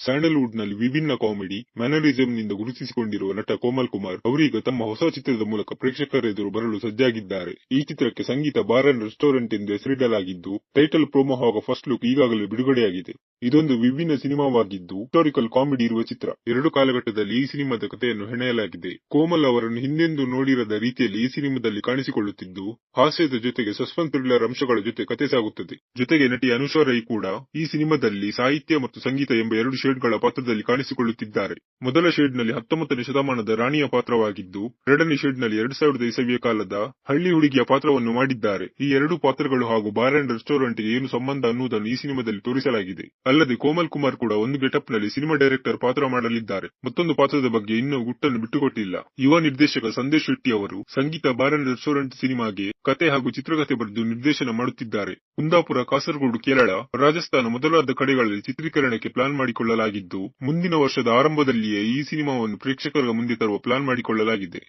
ಸ್ಯಾಂಡಲ್ವುಡ್ನಲ್ಲಿ ವಿಭಿನ್ನ comedy mannerism ನಿಂದ ಗುರುತಿಸಿಕೊಂಡಿರುವ ನಟ ಕೋಮಲ್ ಕುಮಾರ್ ಅವರೀಗ ತಮ್ಮ ಹೊಸ ಚಿತ್ರದ ಮೂಲಕ ಪ್ರೇಕ್ಷಕರ ಎದುರು ಬರಲು ಸಜ್ಜಾಗಿದ್ದಾರೆ. ಈ ಚಿತ್ರಕ್ಕೆ ಸಂಗೀತ, ಬಾರ್ ಅಂಡ್ ರೆಸ್ಟೋರೆಂಟ್ ಎಂದು ಹೆಸರಿಡಲಾಗಿದ್ದು, ಟೈಟಲ್ ಪ್ರೋಮೋ ಹಾಗೂ ಫಸ್ಟ್ ಲುಕ್ ಈಗಾಗಲೇ ಬಿಡುಗಡೆಯಾಗಿದೆ. ಇದೊಂದು ವಿಭಿನ್ನ ಸಿನಿಮಾವಾಗಿದ್ದು, ಹಿಸ್ಟಾರಿಕಲ್ ಕಾಮಿಡಿ ಇರುವ ಚಿತ್ರ. ಎರಡು ಕಾಲಘಟ್ಟದಲ್ಲಿ ಈ ಸಿನಿಮಾದ ಕಥೆಯನ್ನು ಹೆಣೆಯಲಾಗಿದೆ. ಕೋಮಲ್ ಅವರನ್ನು ಹಿಂದೆಂದು ನೋಡಿರದ ರೀತಿಯಲ್ಲಿ ಈ ಸಿನಿಮಾದಲ್ಲಿ ಕಾಣಿಸಿಕೊಳ್ಳುತ್ತಿದ್ದು, ಹಾಸ್ಯದ ಜೊತೆಗೆ ಸಸ್ಪೆನ್ಸ್ ಥ್ರಿಲ್ಲರ್ ಅಂಶಗಳ ಜೊತೆ ಕಥೆ ಸಾಗುತ್ತದೆ. ಜೊತೆಗೆ ನಟಿ ಅನುಷಾ ರೈ ಕೂಡ ಈ ಸಿನಿಮಾದಲ್ಲಿ ಸಾಹಿತ್ಯ ಮತ್ತು ಸಂಗೀತ ಎಂಬ ಎರಡು ಶೇಡ್ಗಳ ಪಾತ್ರದಲ್ಲಿ ಕಾಣಿಸಿಕೊಳ್ಳುತ್ತಿದ್ದಾರೆ. ಮೊದಲ ಶೇಡ್ನಲ್ಲಿ ಹತ್ತೊಂಬತ್ತನೇ ಶತಮಾನದ ರಾಣಿಯ ಪಾತ್ರವಾಗಿದ್ದು, ಎರಡನೇ ಶೇಡ್ನಲ್ಲಿ ಎರಡ್ ಸಾವಿರದ ಇಸವಿಯ ಕಾಲದ ಹಳ್ಳಿ ಹುಡುಗಿಯ ಪಾತ್ರವನ್ನು ಮಾಡಿದ್ದಾರೆ. ಈ ಎರಡು ಪಾತ್ರಗಳು ಹಾಗೂ ಬಾರ್ ಅಂಡ್ ರೆಸ್ಟೋರೆಂಟ್ಗೆ ಏನು ಸಂಬಂಧ ಅನ್ನುವುದನ್ನು ಈ ಸಿನಿಮಾದಲ್ಲಿ ತೋರಿಸಲಾಗಿದೆ. ಅಲ್ಲದೆ ಕೋಮಲ್ ಕುಮಾರ್ ಕೂಡ ಒಂದು ಗೆಟಪ್ನಲ್ಲಿ ಸಿನಿಮಾ ಡೈರೆಕ್ಟರ್ ಪಾತ್ರ ಮಾಡಲಿದ್ದಾರೆ. ಮತ್ತೊಂದು ಪಾತ್ರದ ಬಗ್ಗೆ ಇನ್ನೂ ಗುಟ್ಟನ್ನು ಬಿಟ್ಟುಕೊಟ್ಟಿಲ್ಲ. ಯುವ ನಿರ್ದೇಶಕ ಸಂದೇಶ್ ಶೆಟ್ಟಿ ಅವರು ಸಂಗೀತ ಬಾರ್ ಅಂಡ್ ರೆಸ್ಟೋರೆಂಟ್ ಸಿನಿಮಾಗೆ ಕತೆ ಹಾಗೂ ಚಿತ್ರಕಥೆ ಬರೆದು ನಿರ್ದೇಶನ ಮಾಡುತ್ತಿದ್ದಾರೆ. ಕುಂದಾಪುರ, ಕಾಸರಗೋಡು, ಕೇರಳ, ರಾಜಸ್ಥಾನ ಮೊದಲಾದ ಕಡೆಗಳಲ್ಲಿ ಚಿತ್ರೀಕರಣಕ್ಕೆ ಪ್ಲಾನ್ ಮಾಡಿಕೊಳ್ಳಲಾಗಿದ್ದು ಮುಂದಿನ ವರ್ಷದ ಆರಂಭದಲ್ಲಿಯೇ ಈ ಸಿನಿಮಾವನ್ನು ಪ್ರೇಕ್ಷಕರ ಮುಂದೆ ತರುವ ಪ್ಲಾನ್ ಮಾಡಿಕೊಳ್ಳಲಾಗಿದೆ.